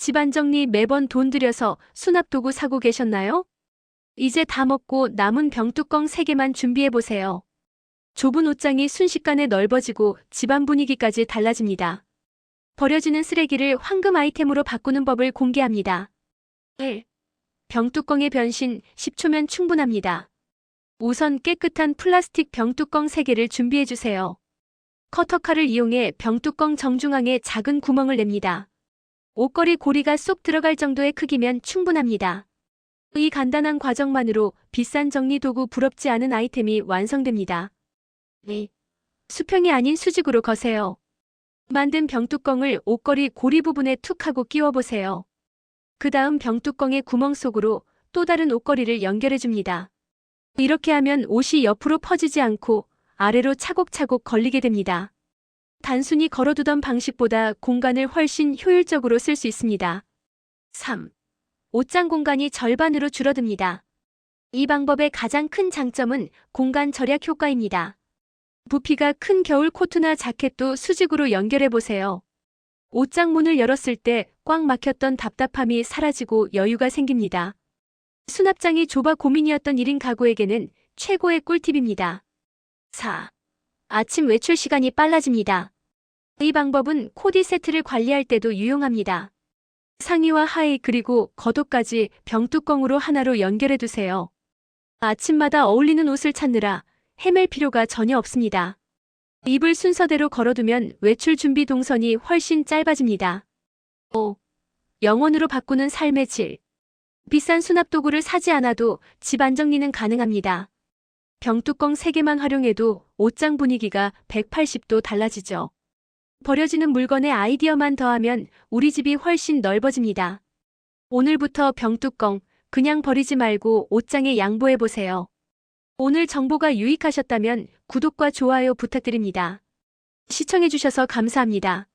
집안 정리 매번 돈 들여서 수납 도구 사고 계셨나요? 이제 다 먹고 남은 병뚜껑 3개만 준비해보세요. 좁은 옷장이 순식간에 넓어지고 집안 분위기까지 달라집니다. 버려지는 쓰레기를 황금 아이템으로 바꾸는 법을 공개합니다. 1. 병뚜껑의 변신 10초면 충분합니다. 우선 깨끗한 플라스틱 병뚜껑 3개를 준비해주세요. 커터칼을 이용해 병뚜껑 정중앙에 작은 구멍을 냅니다. 옷걸이 고리가 쏙 들어갈 정도의 크기면 충분합니다. 이 간단한 과정만으로 비싼 정리 도구 부럽지 않은 아이템이 완성됩니다. 2. 수평이 아닌 수직으로 거세요. 만든 병뚜껑을 옷걸이 고리 부분에 툭 하고 끼워보세요. 그 다음 병뚜껑의 구멍 속으로 또 다른 옷걸이를 연결해줍니다. 이렇게 하면 옷이 옆으로 퍼지지 않고 아래로 차곡차곡 걸리게 됩니다. 단순히 걸어두던 방식보다 공간을 훨씬 효율적으로 쓸 수 있습니다. 3. 옷장 공간이 절반으로 줄어듭니다. 이 방법의 가장 큰 장점은 공간 절약 효과입니다. 부피가 큰 겨울 코트나 자켓도 수직으로 연결해 보세요. 옷장 문을 열었을 때 꽉 막혔던 답답함이 사라지고 여유가 생깁니다. 수납장이 좁아 고민이었던 1인 가구에게는 최고의 꿀팁입니다. 4. 아침 외출 시간이 빨라집니다. 이 방법은 코디 세트를 관리할 때도 유용합니다. 상의와 하의 그리고 겉옷까지 병뚜껑으로 하나로 연결해 두세요. 아침마다 어울리는 옷을 찾느라 헤맬 필요가 전혀 없습니다. 입을 순서대로 걸어두면 외출 준비 동선이 훨씬 짧아집니다. 5. 영원으로 바꾸는 삶의 질. 비싼 수납 도구를 사지 않아도 집 안 정리는 가능합니다. 병뚜껑 3개만 활용해도 옷장 분위기가 180도 달라지죠. 버려지는 물건에 아이디어만 더하면 우리 집이 훨씬 넓어집니다. 오늘부터 병뚜껑 그냥 버리지 말고 옷장에 양보해보세요. 오늘 정보가 유익하셨다면 구독과 좋아요 부탁드립니다. 시청해주셔서 감사합니다.